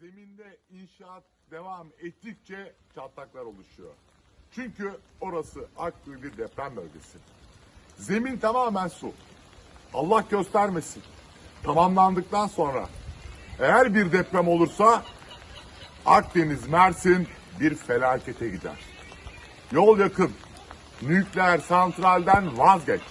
zeminde inşaat devam ettikçe çatlaklar oluşuyor. Çünkü orası aktif bir deprem bölgesi. Zemin tamamen su. Allah göstermesin. Tamamlandıktan sonra eğer bir deprem olursa Akdeniz, Mersin bir felakete gider. Yol yakın. Nükleer santralden vazgeç.